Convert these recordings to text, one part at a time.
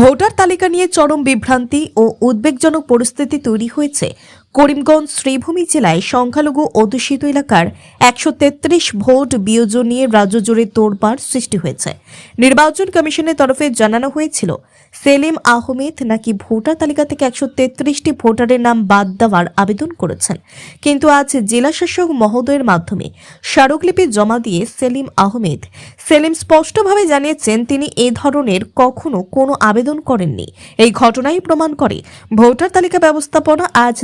Voter তালিকা নিয়ে চরম বিভ্রান্তি ও উদ্বেগজনক পরিস্থিতি তৈরি হয়েছে। করিমগঞ্জ শ্রীভূমি জেলায় সংখ্যালঘু অধ্যুষিত এলাকার একশো তেত্রিশ ভোট বিয়োজন নিয়ে রাজ্য জুড়ে তোড়পাড় সৃষ্টি হয়েছে। নির্বাচন কমিশনের তরফে জানানো হয়েছিল, সেলিম আহমেদ নাকি ভোটার তালিকা থেকে একশো তেত্রিশটি ভোটারের নাম বাদ দেওয়ার আবেদন করেছেন। কিন্তু আজ জেলা শাসক মহোদয়ের মাধ্যমে স্মারকলিপি জমা দিয়ে সেলিম আহমেদ, সেলিম স্পষ্টভাবে জানিয়েছেন তিনি এ ধরনের কখনো কোনো আবেদন করেননি। এই ঘটনাই প্রমাণ করে ভোটার তালিকা ব্যবস্থাপনা আজ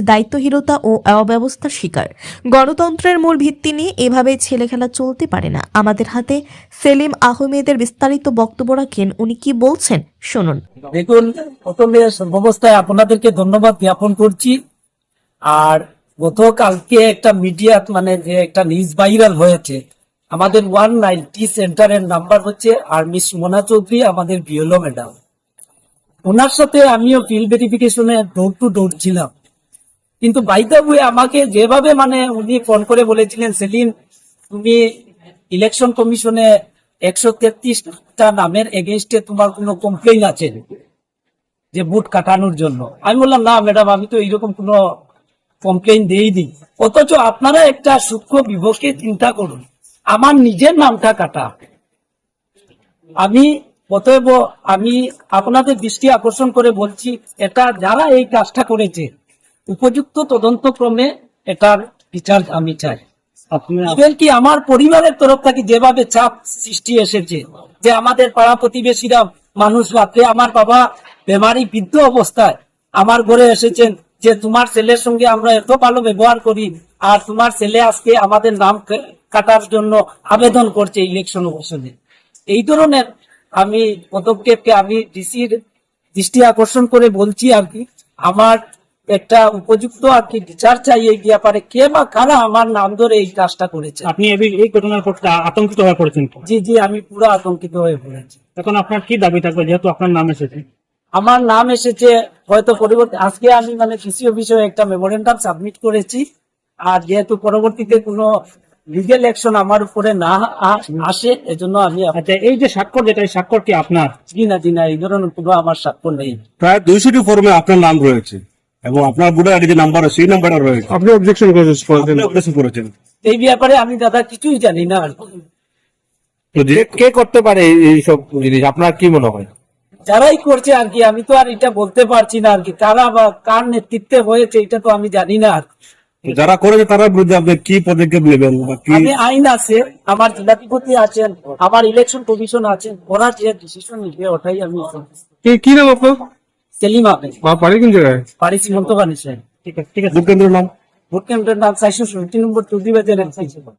দায়িত্বহীনতা ও অব্যবস্থার শিকার। গণতন্ত্রের মূল ভিত্তি নিয়ে এভাবে ছেলে খেলা চলতে পারে না। আমাদের হাতে সেলিম আহমেদের বিস্তারিত বক্তব্য রাখেন। উনি কি বলছেন? শুনুন। দেখুন, প্রথমে সর্বাবস্থায় আপনাদেরকে ধন্যবাদ জ্ঞাপন করছি। আর গতকালকে একটা মিডিয়া মানে যে একটা নিউজ ভাইরাল হয়েছে, আমাদের ওয়ান নাইনটি সেন্টারের নাম্বার হচ্ছে আর মিস মোনা চৌধুরী, আমাদের বিএলও ম্যাডাম। ওনার সাথে আমিও ফিল্ড ভেরিফিকেশনে ডোর টু ডোর ছিলাম। কিন্তু বাইদা বই আমাকে যেভাবে মানে উনি ফোন করে বলেছিলেন, সেলিম, তুমি ইলেকশন কমিশনে একশো তেত্রিশটা নামের এগেনস্টে তোমার কোনো কমপ্লেন আছে? যে বুট কাটানোর জন্য। আমি বললাম, না ম্যাডাম আমি তো এইরকম কোনো কমপ্লেইন দেইনি। অথচ আপনারা একটা সূক্ষ্ম বিভক্তি চিন্তা করুন। আমার নিজের নামটা কাটা। আমি অতএব আমি আপনাদের দৃষ্টি আকর্ষণ করে বলছি, এটা যারা এই কাজটা করেছে উপযুক্ত তদন্তক্রমে এটার বিচার আমি চাই। কি আমার পরিবারের তরফ থেকে যেভাবে চাপ সৃষ্টি এসেছে যে আমাদের পাড়া প্রতিবেশীরা মানুষ রাত্রে আমার বাবা বেমারি বৃদ্ধ অবস্থায় আমার ঘরে এসেছেন যে তোমার ছেলের সঙ্গে আমরা এত ভালো ব্যবহার করি আর তোমার ছেলে আজকে আমাদের নাম কাটার জন্য আবেদন করছে ইলেকশন কমিশনে এই ধরনের আমি পদক্ষেপকে আমি ডিসির দৃষ্টি আকর্ষণ করে বলছি আর কি। আমার একটা উপযুক্ত আর কি বিচার চাই এই ব্যাপারে। কে বা কারা আমার নাম ধরে এই কাজটা করেছে? আপনি এই- ঘটনার পর আতঙ্কিত হয়ে পড়েছেন জি জি আমি পুরো আতঙ্কিত হয়ে পড়েছি। এখন আপনার কি দাবি থাকবে? যেহেতু আপনার নাম এসেছে। আমার নাম এসেছে হয়তো পরবর্তী আজকে আমি মানে কৃষি অফিসে একটা মেমোরেন্ডাম সাবমিট করেছি। আর যেহেতু পরবর্তীতে কোনো লিগেল অ্যাকশন আমার উপরে না আসে এজন্য আমি আচ্ছা এই যে স্বাক্ষর যেটা এই স্বাক্ষর কি আপনার? জি না জি না এই ধরনের কোনো আমার স্বাক্ষর নেই। প্রায় দুইশোটি ফর্মে আপনার নাম রয়েছে। এবং আপনার আইডি নাম্বার সেই নাম্বারটা রয়েছে। আপনি অবজেকশন করেছেন আপনি করেছেন। এই ব্যাপারে আমি দাদা কিছুই জানি না। কে করতে পারে এইসব জিনিস? আপনার কি মনে হয়? যারাই করছে আর কি আমি তো আর এটা বলতে পারছি না আর কি। কারা বা কার নেতৃত্বে হয়েছে এটা তো আমি জানি না আর যারা করেছে তারা বিরুদ্ধে আপনি কি পদক্ষেপ নেবেন আমি আইন আছে আমার জেলাধিপতি আছেন আমার ইলেকশন কমিশন আছেন ওরা যে ডিসিশন নিবে ওটাই আমি কি কি নাম আপনার? ঠিক আছে ঠিক আছে।